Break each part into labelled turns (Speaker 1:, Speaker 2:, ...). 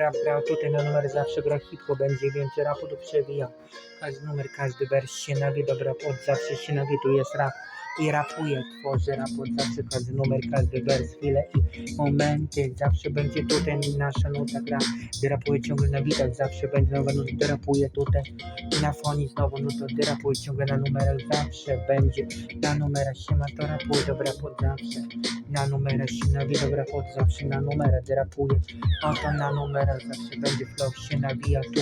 Speaker 1: Rap grał tutaj na numer zawsze gra hitko będzie więcej rapu tu przewija. Każdy numer, każdy wers się nawie, dobra od zawsze się nawie, tu jest rap. I rapuje, tworzy rap od zawsze, każdy numer, każdy wers, chwile i momenty. Zawsze będzie tutaj nasza nuta gra. Gdy rapuje ciągle na widać, zawsze będzie nowa nuta, gdy rapuje tutaj. Na foni znowu nuta, gdy rapuje ciągle na numerach, zawsze będzie. Na numerach się ma to rapuje, dobra pod zawsze. Na numerach się nawie, dobra pod zawsze, na numerach, gdy rapuje. Oto na numerach zawsze będzie flow się nawija tu.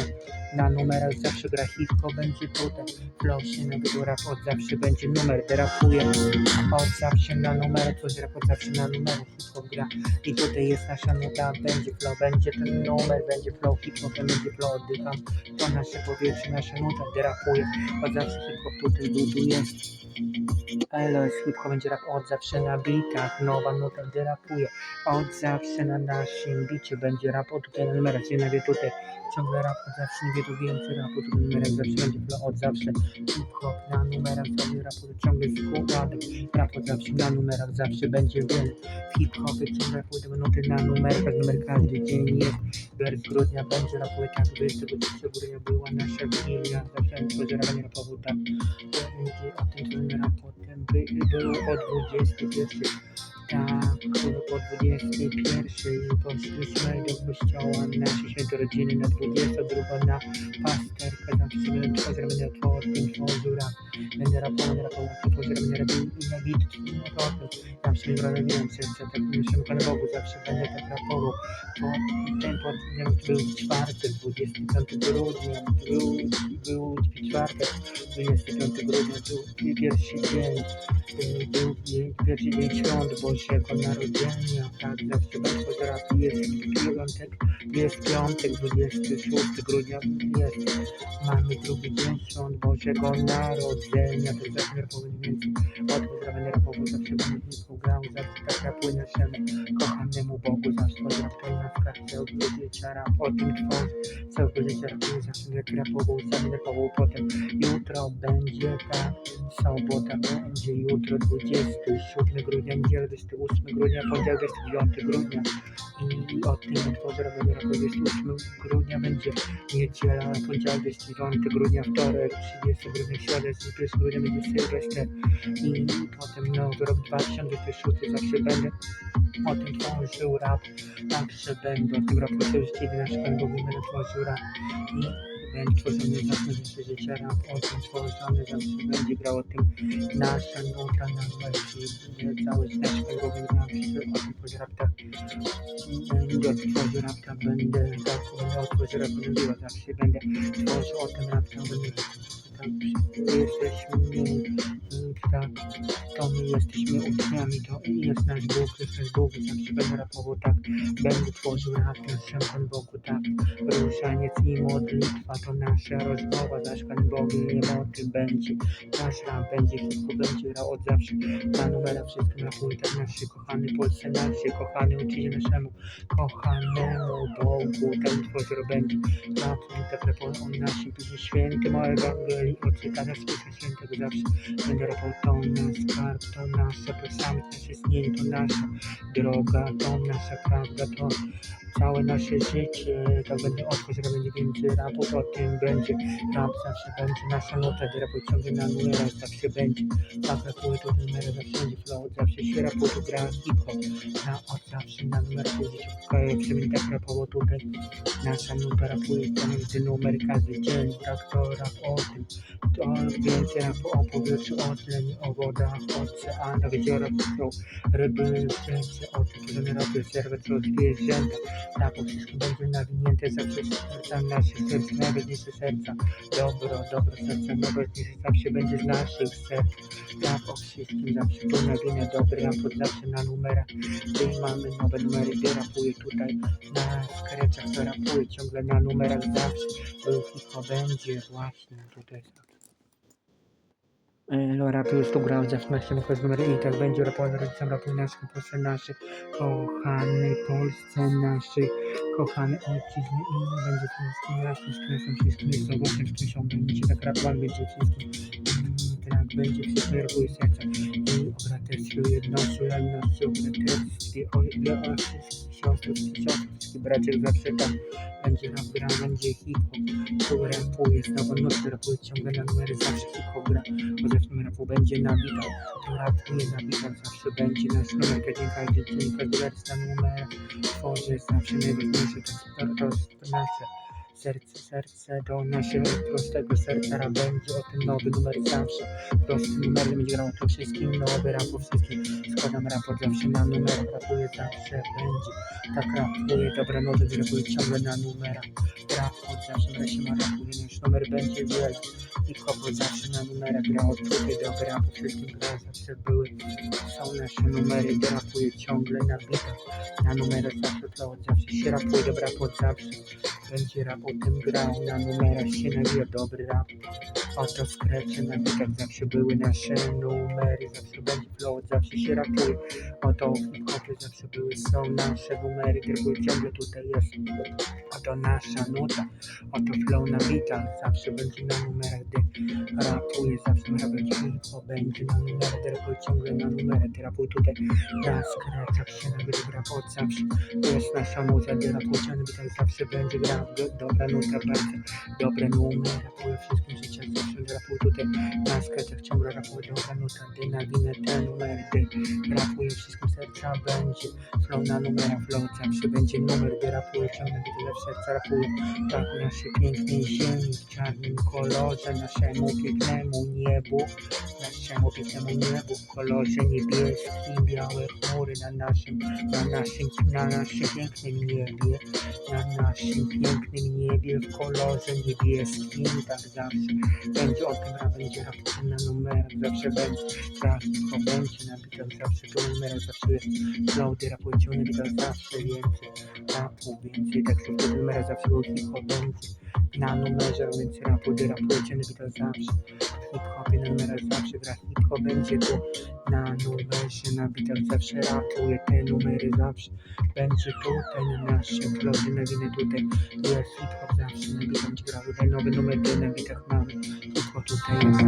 Speaker 1: Na numerach zawsze gra hitko będzie tutaj. Flow się nawija rap od zawsze będzie numer, derapuje. Od zawsze na coś rap od zawsze na numerach hitko gra. I tutaj jest nasza nuta, będzie flow, będzie ten numer, będzie flow, hitko, ten będzie flow, oddycham. To nasze powietrze, nasza nuta, derapuje. Od zawsze hip-hop tutaj tu, tu jest. LS hip-hop będzie rap od zawsze na bitach, nowa nuta derapuje. Od zawsze na naszym bicie będzie rap, o tutaj na numerach się nawie tutaj. Ciągle rap od zawsze, nie wie tu więcej rapu, tu na numerach zawsze będzie flow od zawsze. Hip-hop na numerach sobie rapu ciągle składek. Rap od zawsze na numerach zawsze będzie wiele. Hip-hopy ciągle pójdą nuty na numerach, numer każdy dzień jest. Wers grudnia będzie rapuje tak, 23 grudnia była nasza wigilia. Zawsze będzie rapowanie rapował tak. Będzie o tym, co numer potem by, było o 21. Tak, było po 21 i poszliśmy do kościoła nasze święto rodziny na 22 na pasterkę zawsze będę pozdrawiam to od tym tworzyra będę rapował, będę rapował, to pozdrawiam robił na bit no to o tym zawsze nie robiłem serca tak myślę Panu Bogu zawsze będę tak rapował to ten podmiot był czwartek 25 grudnia był, był czwartek 25 grudnia był pierwszy dzień y, był dzień- pierwszy dzień świąt Bożego Narodzenia tak zawsze będę teraz jest piątek jest piątek 26 grudnia jest. Mamy drugi dzień świąt Bożego Narodzenia to zawsze rapowałem więcej od pozdrawiam rapował zawsze będę niską grał zawsze tak rapuję naszemu kochanemu Bogu zawsze podrapuję na skarb całego życia rap o tym tworzy całego życia rapuję zawsze jak rapował potem jutro będzie ta sobota będzie jutro 27 grudnia niedziela 28 grudnia poniedziałek 29 grudnia. I o tym utworze robienia roku 28 grudnia. Będzie niedziela, poniedziałek 29 grudnia, wtorek, 30 grudnia, środa, 31 grudnia będzie Sylwester. I potem nowy rok 2026 zawsze będę o tym tworzył rap, zawsze będę o tym rapu tworzyć, nasz Pan Bóg będę tworzył rap. I będzie tworzony zawsze nasze życie rap, o tym tworzony zawsze będzie grał o tym nasza nuta na będzie cały nasz Pan Bóg będzie o tym tworzy rap tak będę tworzył rapta, będę tak, będę otworzył rap, będę zawsze będę tworzył o tym rapta, będę tak, wszyscy jesteśmy, tak, to my jesteśmy uczniami, to jest nasz Bóg, jest nasz Bóg, zawsze będę rapował tak, będę tworzył rap, na Bogu, tak, ruszaniec i modlitwa, to nasza rozmowa, nasz Pan Bogiem i moty będzie, nasz rap będzie, hip będzie rap od zawsze, na numerach wszystkim rapuje, tak naszy kochany Polsce, naszy kochany uczycie naszemu kochanemu Bogu, ten tworzył będzie, na tym tak on naszym pisie świętym o Ewangelii, odczytania Spisu Świętego zawsze, będę rapał to nasz skarb, to nasza tożsamość, nasze istnienie, to nasza droga, to nasza prawda, to całe nasze życie, to będzie otworzyć, będzie więcej rapu, o tym będzie rap, zawsze będzie nasza nota, gdy rapu ciągle na numerach, zawsze będzie, tak rapuje to numery, zawsze będzie flow, zawsze się rapuje, to gra hip-hop, na od zawsze na życie, zawsze będzie tak rapowo tutaj, nasza nuta rapuje, to będzie numer każdy dzień, tak to rap o tym, to więcej rapu o powietrzu, o tlenie, o wodach, oceanach, jeziorach, są ryby, wszędzie, o tym, że rapy, serwer, co zwierzęta, tak, o wszystkim będzie nawinięte zawsze serca naszych serc, najważniejsze serca. Dobro, dobro serca, najważniejsze zawsze będzie z naszych serc. Tak, o wszystkim zawsze tu nawinę dobry raport, zawsze na numerach. Gdy mamy nowe numery, gdy rapuję tutaj na skreczach, to rapuję ciągle na numerach zawsze. Był hip będzie właśnie tutaj. No, rap już tu grał zawsze na się z numery i tak będzie rapował rodzicom rapuj naszym Polsce naszych kochanej Polsce naszej kochanej ojczyzny i będzie wszystkim razem z Krysem wszystkim jest ogłosem z Krysą będzie tak rapował będzie wszystkim strach będzie wszystko nerwuje serca i obywatelstwo jednością, realnością, obywatelstwie, o ile o wszystkich siostrów, siostrów, wszystkich braciach zawsze tam będzie rap gra, będzie hip-hop, tu rapuje, znowu nocy rapuje, ciągle na numery, zawsze hip-hop gra, bo zawsze rapu będzie nabitał, to rapuje, nabitał, zawsze będzie nasz numer, każdy dzień, każdy wers na numer, tworzy zawsze najważniejsze, to jest to, to nasze. Serce, serce do naszego prostego serca. Rap będzie o tym nowy numer zawsze prosty numer będzie grał o tym wszystkim nowy rap o wszystkim składam raport zawsze na numerach. Rapuję zawsze będzie tak rapuję dobra nowy rapuję ciągle na numerach. Rap od zawsze wreszcie ma rapuje nasz numer będzie wielki. I kopot zawsze na numerach gra od tutaj dobry rap o wszystkim gra zawsze były. Są nasze numery rapuję ciągle na bitach na numerach zawsze to od zawsze się rapuje dobra pod zawsze będzie rap o tym grał, na numerach się nawija dobry rap. Oto skrecze na bitach zawsze były nasze numery, zawsze będzie flow, zawsze się rapuje. Oto w hip-hopie zawsze były, są nasze numery, tylko ciągle tutaj jest. Oto nasza nuta, oto flow na bitach, zawsze będzie na numerach, gdy rapuje, zawsze rap będzie hip-hop, będzie na numerach, tylko ciągle na numerach, ty rapuj tutaj na skrecach się nawija, rap od zawsze. To jest nasza muza, gdy rapuje na bitach zawsze będzie gra, do- dobra nuta, bardzo dobre numery, rapuje wszystkim życia, zawsze rapuj tutaj na skrecach, ciągle rapuje dobra nuta, gdy nawinę te numery, gdy rapuje wszystkim serca będzie, flow na numerach, flow zawsze będzie numer, gdy rapuje ciągle, gdy w serca. Rapuje, tak naszej pięknej ziemi, w czarnym kolorze, naszemu pięknemu niebu, naszemu pięknemu niebu, w kolorze niebieskim, białe chmury na naszym, na naszym, na naszym pięknym niebie, na naszym pięknym niebie, w kolorze niebieskim, tak zawsze będzie o tym, a będzie raptem na numerach, zawsze będzie, to będzie na bitach, zawsze to numerach, zawsze jest floaty, rapujcie na bitach, zawsze więcej, rapu, więcej tekstów, numerach, zawsze był hip-hop, na numerze, więc rapu, gdy rapujecie na bitach, zawsze w hip-hopie na numerach, zawsze gra hip-hop, będzie tu na numerze, na bitach, zawsze rapuje te numery, zawsze będzie tutaj na naszym floaty, na winę tutaj jest hip-hop, zawsze na bitach, będzie grał tutaj nowy numer, na bitach mamy. Hip-hop tutaj jest.